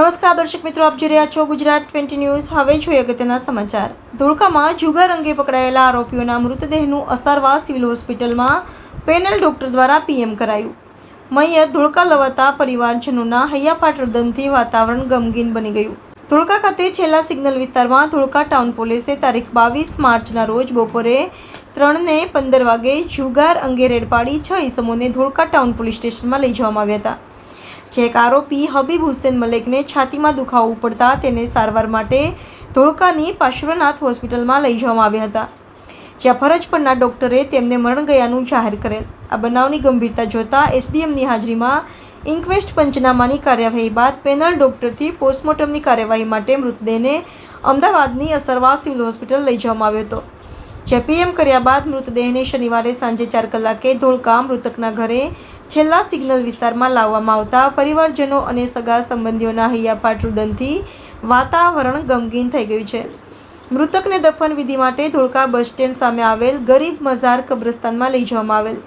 નમસ્કાર, દર્શક મિત્રો, આપ જોઈ રહ્યા છો ગુજરાત ટ્વેન્ટી ન્યૂઝ. હવે જોઈએ અગત્યના સમાચાર. ધોળકામાં જુગાર અંગે પકડાયેલા આરોપીઓના મૃતદેહનું અસારવા સિવિલ હોસ્પિટલમાં પેનલ ડોક્ટર દ્વારા પીએમ કરાયું. મૈયત ધોળકા લવાતા પરિવારજનોના હૈયાપાટ રુદનથી વાતાવરણ ગમગીન બની ગયું. ધોળકા ખાતે છેલ્લા સિગ્નલ વિસ્તારમાં ધોળકા ટાઉન પોલીસે તારીખ બાવીસ માર્ચના રોજ બપોરે ત્રણને પંદર વાગે જુગાર અંગે રેડ પાડી છ ઇસમોને ધોળકા ટાઉન પોલીસ સ્ટેશનમાં લઈ જવામાં આવ્યા હતા. જે એક આરોપી હબીબ હુસેન મલેકને છાતીમાં દુખાવો પડતા તેને સારવાર માટે ધોળકાની પાર્શ્વનાથ હોસ્પિટલમાં લઈ જવામાં આવ્યા હતા, જ્યાં ફરજ પરના ડોક્ટરે તેમને મરણ ગયાનું જાહેર કરેલ. આ બનાવની ગંભીરતા જોતા એસડીએમની હાજરીમાં ઇન્ક્વેસ્ટ પંચનામાની કાર્યવાહી બાદ પેનલ ડોક્ટરથી પોસ્ટમોર્ટમની કાર્યવાહી માટે મૃતદેહને અમદાવાદની અસરવા સિવિલ હોસ્પિટલ લઈ જવામાં આવ્યો હતો. જે પીએમ કર્યા બાદ મૃતદેહને શનિવારે સાંજે ચાર કલાકે ધોળકા મૃતકના ઘરે છેલ્લા સિગ્નલ વિસ્તારમાં લાવવામાં આવતા પરિવારજનો અને સગા સંબંધીઓના હૈયાપાટ રુદનથી વાતાવરણ ગમગીન થઈ ગયું છે. મૃતકને દફન વિધિ માટે ધોળકા બસ સ્ટેન્ડ સામે આવેલ ગરીબ મઝાર કબ્રસ્તાનમાં લઈ જવામાં આવેલ.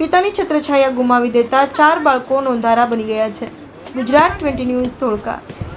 પિતાની છત્રછાયા ગુમાવી દેતા ચાર બાળકો નોંધારા બની ગયા છે. Gujarat twenty news Dholka.